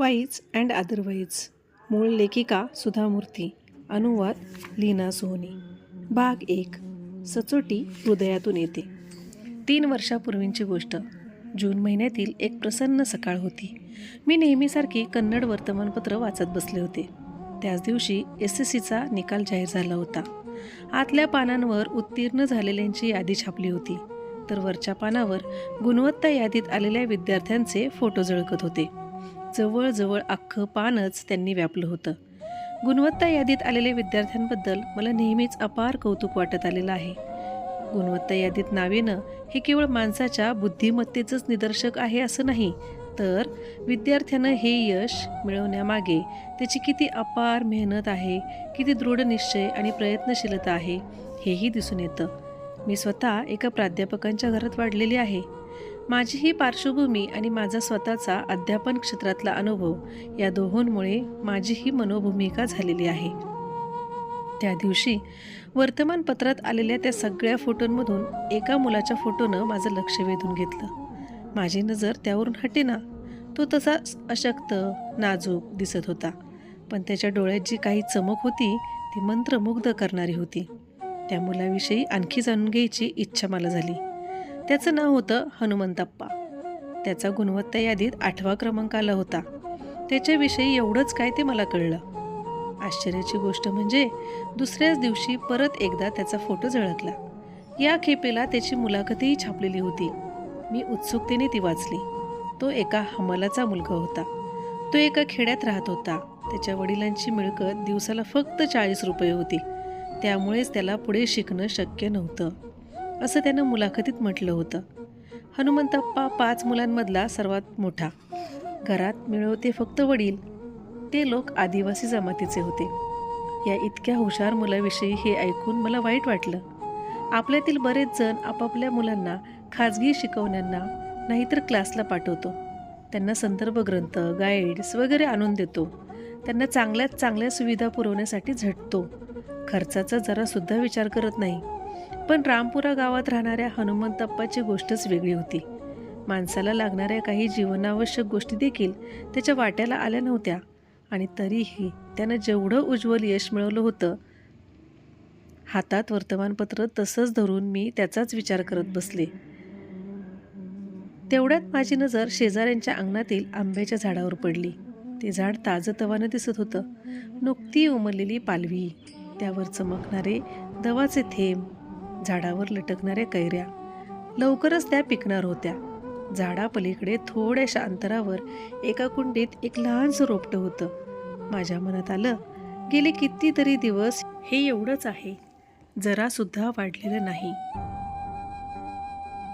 Wise and otherwise. मूळ लेखिका सुधा मूर्ती अनुवाद लीना सोहनी. भाग एक. सचोटी हृदयातून येते. तीन वर्षापूर्वींची गोष्ट. जून महिन्यातील एक प्रसन्न सकाळ होती. मी नेहमीसारखी कन्नड वर्तमानपत्र वाचत बसले होते. त्याच दिवशी एस एस सीचा निकाल जाहीर झाला होता. आतल्या पानांवर उत्तीर्ण झालेल्यांची यादी छापली होती. तर वरच्या पानावर गुणवत्ता यादीत आलेल्या विद्यार्थ्यांचे फोटो झळकत होते. जवळजवळ अख्खं पानच त्यांनी व्यापलं होतं. गुणवत्ता यादीत आलेल्या विद्यार्थ्यांबद्दल मला नेहमीच अपार कौतुक वाटत आलेलं आहे. गुणवत्ता यादीत नावेनं हे केवळ माणसाच्या बुद्धिमत्तेचंच निदर्शक आहे असं नाही तर विद्यार्थ्यानं हे यश मिळवण्यामागे त्याची किती अपार मेहनत आहे किती दृढ निश्चय आणि प्रयत्नशीलता आहे हेही दिसून येतं. मी स्वतः एका प्राध्यापकांच्या घरात वाढलेली आहे. माझी ही पार्श्वभूमी आणि माझा स्वतःचा अध्यापन क्षेत्रातला अनुभव या दोहोंमुळे माझी ही मनोभूमिका झालेली आहे. त्या दिवशी वर्तमानपत्रात आलेल्या त्या सगळ्या फोटोंमधून एका मुलाच्या फोटोनं माझं लक्ष वेधून घेतलं. माझी नजर त्यावरून हटेना तो तसा अशक्त नाजूक दिसत होता. पण त्याच्या डोळ्यात जी काही चमक होती ती मंत्रमुग्ध करणारी होती. त्या मुलाविषयी आणखी जाणून घ्यायची इच्छा मला झाली. त्याचं नाव होतं हनुमंतप्पा. त्याचा गुणवत्ता यादीत आठवा क्रमांक आला होता. त्याच्याविषयी एवढंच काय ते मला कळलं. आश्चर्याची गोष्ट म्हणजे दुसऱ्याच दिवशी परत एकदा त्याचा फोटो झळकला. या खेपेला त्याची मुलाखतही छापलेली होती. मी उत्सुकतेने ती वाचली. तो एका हमालाचा मुलगा होता. तो एका खेड्यात राहत होता. त्याच्या वडिलांची मिळकत दिवसाला फक्त चाळीस रुपये होती. त्यामुळेच त्याला पुढे शिकणं शक्य नव्हतं. असं त्यानं मुलाखतीत म्हटलं होतं. हनुमंतप्पा पाच मुलांमधला सर्वात मोठा. घरात मिळवते फक्त वडील. ते लोक आदिवासी जमातीचे होते. या इतक्या हुशार मुलाविषयी हे ऐकून मला वाईट वाटलं. आपल्यातील बरेच जण आपापल्या मुलांना खाजगी शिकवण्यांना नाहीतर क्लासला पाठवतो. त्यांना संदर्भ ग्रंथ गाईड्स वगैरे आणून देतो. त्यांना चांगल्यात चांगल्या सुविधा पुरवण्यासाठी झटतो. खर्चाचा जरासुद्धा विचार करत नाही. पण रामपुरा गावात राहणाऱ्या हनुमंतप्पाची गोष्टच वेगळी होती. माणसाला लागणाऱ्या काही जीवनावश्यक गोष्टी देखील त्याच्या वाट्याला आल्या नव्हत्या आणि तरीही त्यानं जेवढं उज्ज्वल यश मिळवलं होतं हातात वर्तमानपत्र तसंच धरून मी त्याचाच विचार करत बसले. तेवढ्यात माझी नजर शेजाऱ्यांच्या अंगणातील आंब्याच्या झाडावर पडली. ते झाड ताजंतवानं दिसत होतं. नुकती उमललेली पालवी त्यावर चमकणारे दवाचे थेंब झाडावर लटकणाऱ्या कैऱ्या. लवकरच त्या पिकणार होत्या. झाडापलीकडे थोड्याशा अंतरावर एका कुंडीत एक लहानसं रोपटं होतं. माझ्या मनात आलं गेले कितीतरी दिवस हे एवढंच आहे. जरासुद्धा वाढलेलं नाही.